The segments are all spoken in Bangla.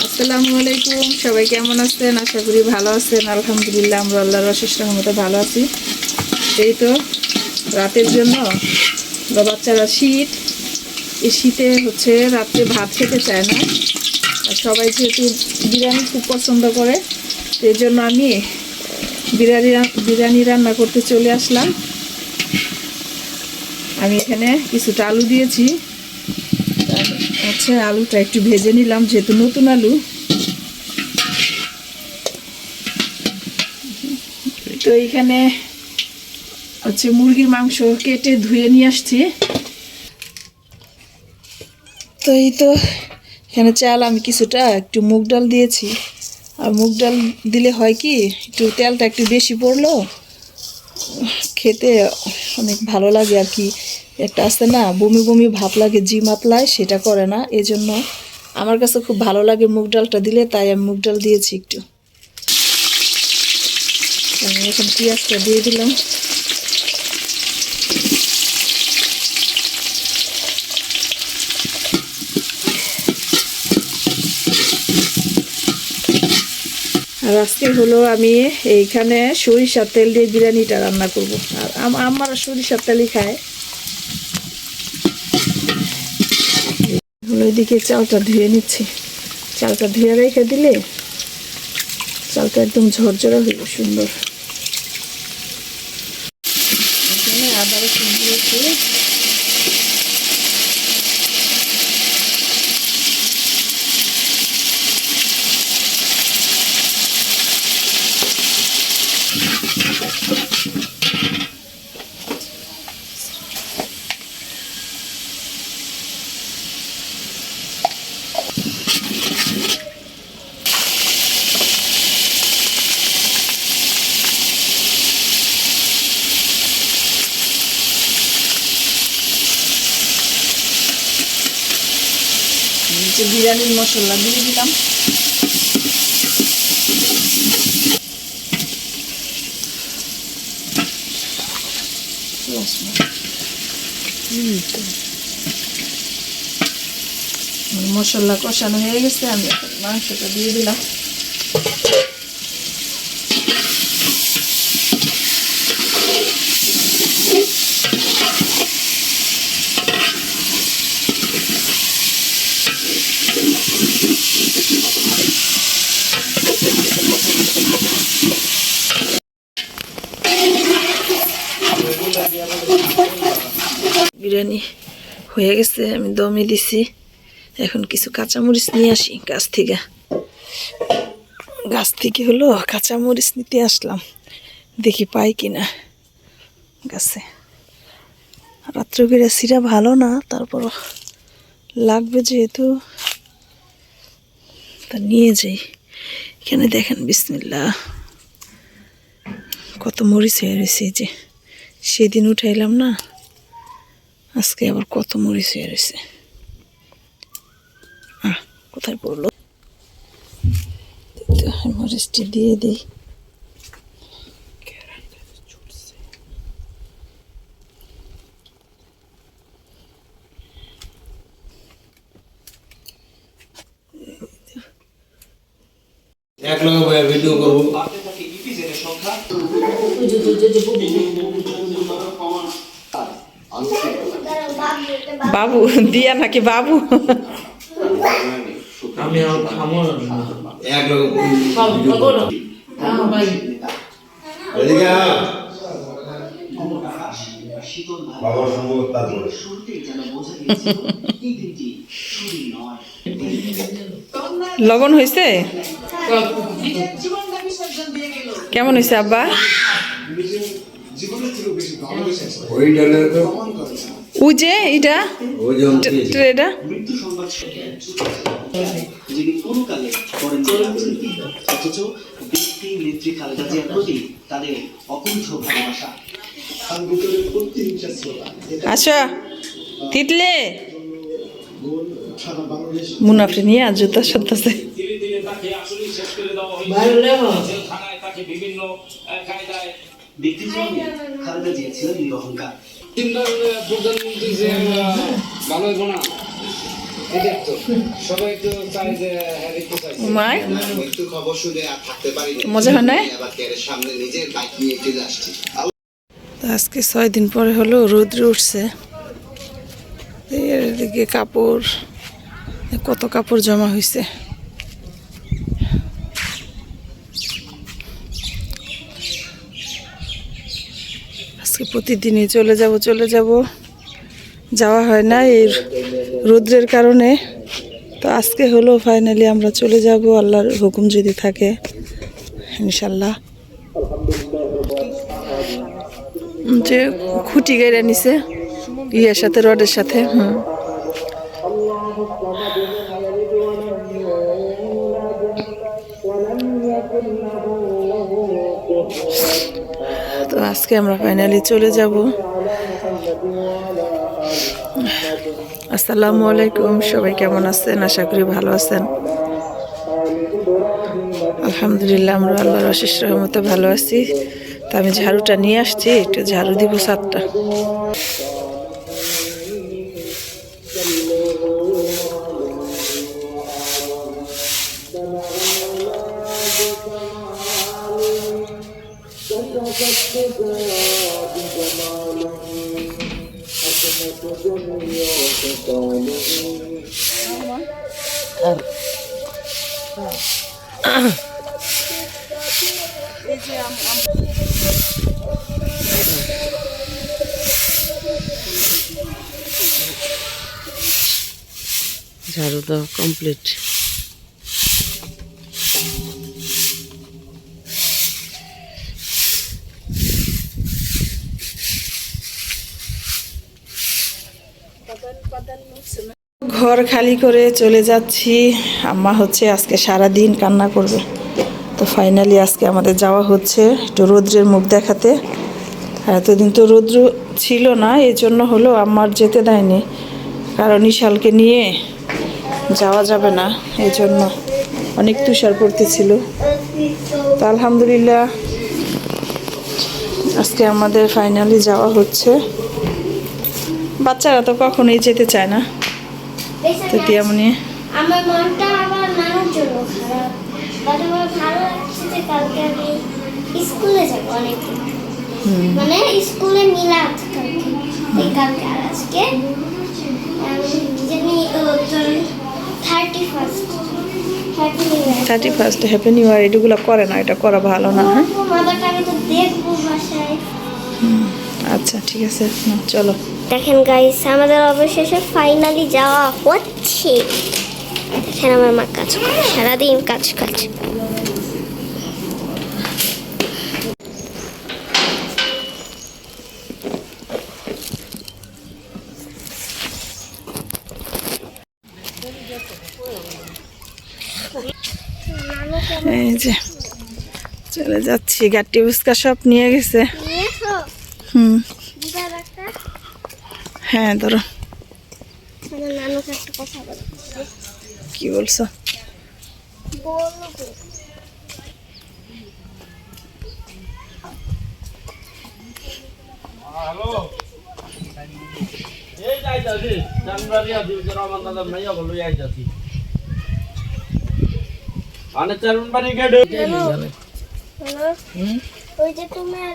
আসসালামু আলাইকুম। সবাই কেমন আছেন? আশা করি ভালো আছেন। আলহামদুলিল্লাহ, আমরা আল্লাহর অশেষ রহমতে ভালো আছি। এই তো, রাতের জন্য বা বাচ্চারা শীত, এই শীতে হচ্ছে রাত্রে ভাত খেতে চায় না। আর সবাই যেহেতু বিরিয়ানি খুব পছন্দ করে এই জন্য আমি বিরিয়ানি বিরিয়ানি রান্না করতে চলে আসলাম। আমি এখানে কিছুটা আলু দিয়েছি। হচ্ছে, আলুটা একটু ভেজে নিলাম, যেহেতু নতুন আলু। তো এইখানে হচ্ছে মুরগির মাংস কেটে ধুয়ে নিয়ে আসছি। তো এই তো, এখানে চাল আমি কিছুটা একটু মুগ ডাল দিয়েছি। আর মুগ ডাল দিলে হয় কি, একটু তেলটা একটু বেশি পড়ল, খেতে অনেক ভালো লাগে আর কি। একটা আছে না, বমি বমি ভাব লাগে জি মাতলায় সেটা করে না। এই জন্য আমার কাছে খুব ভালো লাগে মুগ ডালটা দিলে, তাই আমি মুগ ডাল দিয়েছি একটু। এখন পেঁয়াজটা দিয়ে দিলাম। আর আজকে হলো আমি এইখানে সরিষার তেল দিয়ে বিরিয়ানিটা রান্না করব। আর আম- আমার সরিষার তেলই খায়। হলো এদিকে চালটা ধুয়ে নিচ্ছি। চালটা ধুয়ে রেখে দিলে চালটা একদম ঝরঝরা হইব, সুন্দর। দিয়েছি। নিচে বিরিয়ানির মশলা দিয়ে দিলাম। মশলা কষানো হয়ে গেছে আমি মাংসটা দিয়ে দিলাম। বিরিয়ানি হয়ে গেছে, আমি দমে দিছি। এখন কিছু কাঁচামরিচ নিয়ে আসি গাছ থেকে। গাছ থেকে হলো কাঁচামরিচ নিতে আসলাম। দেখি পাই কিনা গাছে। রাত্র বিরাসিরা ভালো না তারপর লাগবে যেহেতু। তা নিয়ে যাই। এখানে দেখেন বিসমিল্লা কত মরিচ হয়ে রয়েছে যে। সেদিন উঠাইলাম না আজকে আবার কত মরিচ হয়ে রয়েছে। আহ, কোথায় পড়ল? মরিচটি দিয়ে দিই। এক লগে ভিডিও করব। বাবু দিয়া নাকি বাবু? আমি। বাবার সঙ্গে তারপরে লবণ হয়েছে কেমন হয়েছে আব্বা? ওই ডালের তো ওই যে এটা? ওই যে অন্তি। ট্রেটা যিনি পুরোকালে করেন অথচ ব্যক্তি নেত্রী খালেদা জিয়ার প্রতি তাদের অকুণ্ঠ ভালোবাসা। আচ্ছা তিতলে। মুনাফি নিয়ে আর জুতা সত্যাছে ধীরে ধীরে তাকে আসলে শেষ করে দেওয়া হয়েছে। তাকে বিভিন্ন কায়দায় ব্যক্তি জীবনে খালেদা জিয়া ছিলেন নিরহংকার প্রধানমন্ত্রী যে ভালো হইব না এদের তো সবাই তো চায় যে হ্যাঁ হয় আজকে ছয় দিন পরে হলো রৌদ্র উঠছে। এদিকে কাপড় কত কাপড় জমা হয়েছে আজকে প্রতিদিনই চলে যাব চলে যাব। যাওয়া হয় না এই রৌদ্রের কারণে। তো আজকে হলো ফাইনালি আমরা চলে যাব, আল্লাহর হুকুম যদি থাকে ইনশাল্লাহ যে খুঁটি গাইরা নিছে, ইয়ের সাথে, রডের সাথে, হুম। আজকে আমরা ফাইনালি চলে যাব। আসসালামু আলাইকুম, সবাই কেমন আছেন? আশা করি ভালো আছেন। আলহামদুলিল্লাহ, আমরা আল্লাহর অশেষ রহমতে ভালো আছি। তা আমি ঝাড়ুটা নিয়ে আসছি, একটু ঝাড়ু দিব সাতটা ঝাড়ু দেওয়া কমপ্লিট ঘর খালি করে চলে যাচ্ছি। আম্মা হচ্ছে আজকে সারা দিন কান্না করবে। তো ফাইনালি আজকে আমাদের যাওয়া হচ্ছে একটু রৌদ্রের মুখ দেখাতে। এতদিন তো রৌদ্র ছিল না, এই জন্য হলো আমার যেতে দেয়নি। কারণ ইশালকে নিয়ে যাওয়া যাবে না, এই জন্য অনেক তুষার পড়তেছিল তো আলহামদুলিল্লাহ আজকে আমাদের ফাইনালি যাওয়া হচ্ছে। বাচ্চারা তো কখনোই যেতে চায় না। তো তিয়ামনি আমার মনটা আবার নানার জন্য খারাপ আমার ভালো লাগছে যে কালকে আমি স্কুলে যাব অনেকদিন। মানে স্কুলে মিলাদ কালকে। এই কালকে আর আজকে জানি thirty first happy new year thirty first happy new year এগুলো করে না এটা করা ভালো না হ্যাঁ? আচ্ছা ঠিক আছে চলো। দেখেন গাইস আমাদের অবশেষে ফাইনালি যাওয়া হচ্ছে। দেখেন আমার মা কাজ করে সারাদিন কাজ কাজ এই যে চলে যাচ্ছি গাট্টি ফুচকা সব নিয়ে গেছে। হুম। হ্যাঁ ধরো। আমার নানুকে একটা কথা বলো। কি বলছো? হ্যালো। এই যাইতাছি জানুয়ারি আদি রহমান দাদা মাইয়া বলো যাইতাছি। আনে চারুন বাড়ি গেড়ে হ্যালো। ওই যে তোমার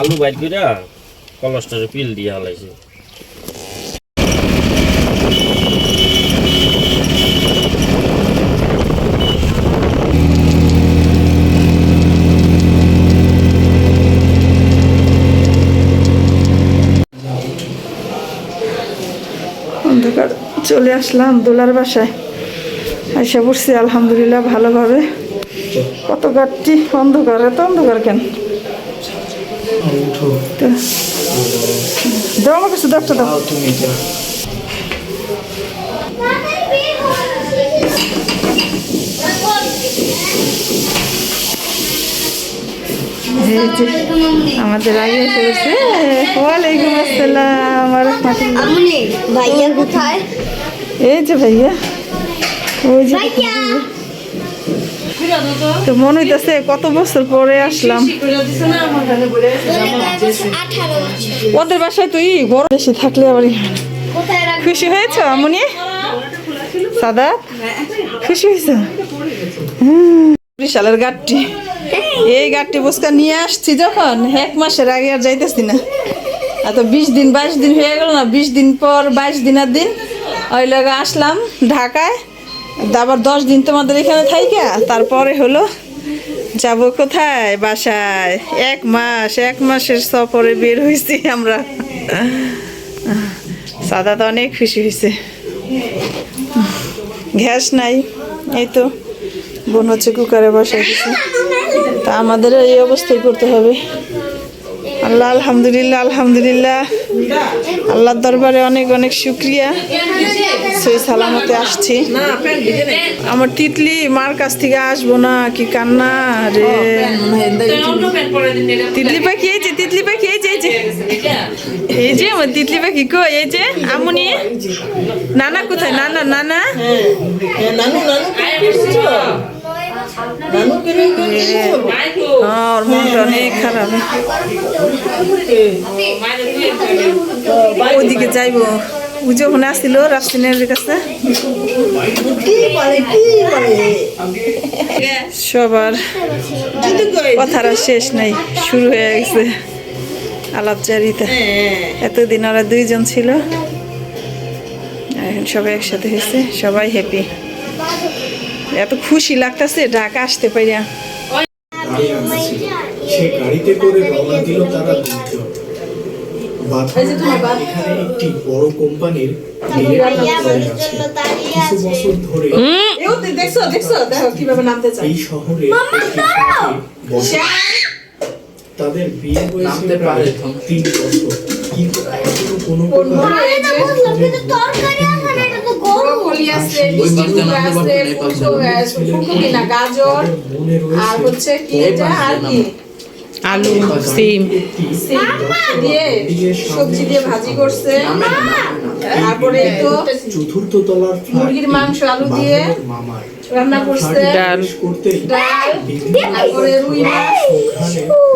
আলু বাইট কইরা কলস্টারে পিল দিয়ে চলে আসলাম দোলার বাসায়। এসে পড়ছি আলহামদুলিল্লাহ ভালোভাবে। কত গাছটি অন্ধকার এত অন্ধকার কেন? দাও আমার কাছে দশটা দাও। এই যে আমাদের আগে এসে গেছে। ওয়ালাইকুম আসসালাম ভাইয়া কোথায়? এই যে ভাইয়া। ওই যে ভাইয়া! তো মনে হইতেছে কত বছর পরে আসলাম। ওদের বাসায় তুই বড় বেশি থাকলে আবার হয় খুশি হয়েছ আমনি সাদা খুশি হয়েছ? বিশালের গাড়টি। এই গাড়টি বসকা নিয়ে আসছি যখন, এক মাসের আগে আর যাইতেছি না। এত বিশ দিন, বাইশ দিন হয়ে গেল না, বিশ দিন পর, বাইশ দিনের দিন। ওই লাগে আসলাম ঢাকায়। আবার দশ দিন তোমাদের এখানে থাইকা? তারপরে হলো যাব কোথায়? বাসায়। এক মাস, এক মাসের সফরে বের হয়েছি আমরা। সাদা তো অনেক খুশি হয়েছে গ্যাস নাই, এই তো। বোন হচ্ছে কুকারে বসে গেছে তা আমাদের এই অবস্থায় করতে হবে। আল্লাহ আলহামদুলিল্লাহ আলহামদুলিল্লাহ। আল্লাহর দরবারে অনেক অনেক শুক্রিয়া। সেই সালামতে আসছি। আমার তিতলি মার কাছ থেকে আসব না কি কান্না রে। তিতলি পাখি এই যে তিতলি পাখি এই যে এই যে। এই যে আমার তিতলি পাখি কো এই যে আমুনি? নানা কোথায়? নানা নানা? হ্যাঁ, ওর মনটা অনেক খারাপ ওইদিকে যাইবো। ও যখন আসছিল রাস্তিনের কাছে। সবার কথার শেষ নাই, শুরু হয়ে গেছে আলাপচারিতা। এতদিন ওরা দুইজন ছিল। এখন সবাই একসাথে হয়েছে, সবাই হ্যাপি এত খুশি লাগতেছে ঢাকা আসতে পারিয়া সে গাড়িতে করে রওনা দিল তারা এখানে একটি বড় কোম্পানির ভাইয়া ডিরেক্টর আমার আছে। জন্য দাঁড়িয়ে কিছু বছর ধরে দেখছ দেখছ দেখো কীভাবে নামতে এই শহরে। তাদের বিয়ে হয়েছে প্রায় তিন বছর। কিন্তু এখনও কোনো ব্রকলি আছে মিষ্টি কুমড়া আছে ফুলকপি ফুলকপি না গাজর আর হচ্ছে কি এটা আর কি? আলু সিম। দিয়ে সবজি দিয়ে ভাজি করছে। তারপরে তো চতুর্থ তলার মুরগির মাংস আলু দিয়ে রান্না করছে। ডাল। করতে ডাল। তারপরে রুই মাছ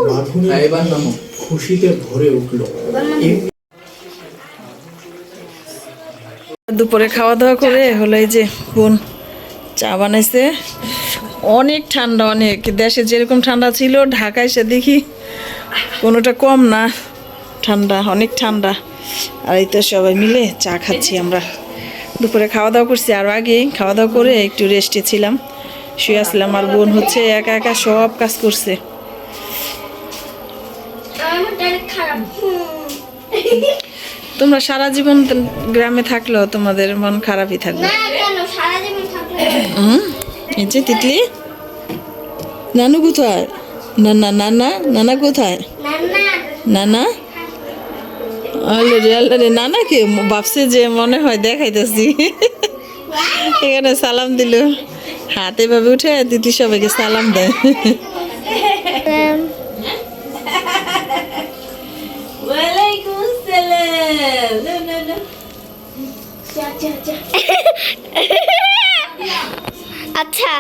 বাঁধুনি খুশিতে ভরে উঠল এই দুপুরে খাওয়া দাওয়া করে হলো এই যে বোন চা বানাইছে। অনেক ঠান্ডা অনেক। দেশে যেরকম ঠান্ডা ছিল ঢাকায় সে দেখি কোনোটা কম না। ঠান্ডা অনেক ঠান্ডা। আর এই তো সবাই মিলে চা খাচ্ছি আমরা। দুপুরে খাওয়া দাওয়া করছি আর আগে। খাওয়া দাওয়া করে একটু রেস্টে ছিলাম। শুয়ে আসলাম আর বোন হচ্ছে একা একা সব কাজ করছে। খারাপ। তোমরা সারা জীবন গ্রামে থাকলেও তোমাদের মন খারাপই থাকবে। এই যে তিতলি। নানু কোথায়? না না নানা নানা কোথায়? নানা? আলে রে নানাকে ভাবছে যে মনে হয় দেখাইতেছি। এখানে সালাম দিল। হাতে ভাবে উঠে তিতলি সবাইকে সালাম দেয়। আচ্ছা।